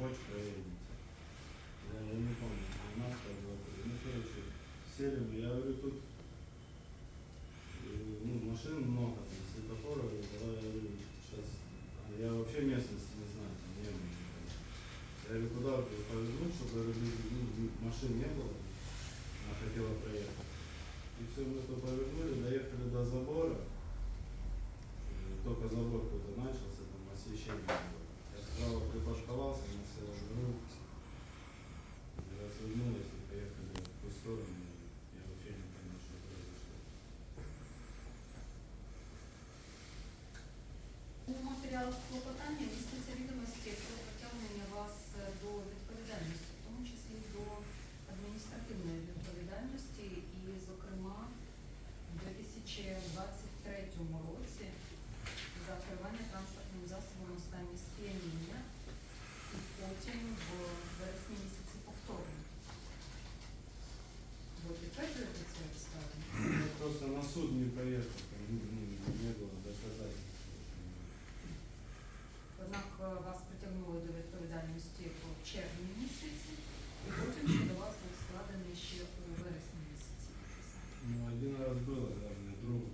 хочешь, проедемте. Я, я не помню, 12 было. Ну, короче, сели мы, я говорю, тут э, ну, машин много, там, светофоров, и я говорю, сейчас, я вообще местности не знаю, там не было. Я говорю, куда повернуть, чтобы говорю, ну, машин не было, она хотела проехать. И все, мы то повернули, доехали до забора, Э, только забор какой-то начался, там освещение клопотання містяться відомості про притягнення вас е, до відповідальності, в тому числі до адміністративної відповідальності, і, зокрема, у 2023 році за керування транспортним засобом у сп'яніння і потім в вересні місяці повторно. Ви підтверджуєте це обставини? Просто на суд не поехал, червні місяці, і потім ще до вас був складений ще у вересні місяці. Ну, один раз було, навіть другу.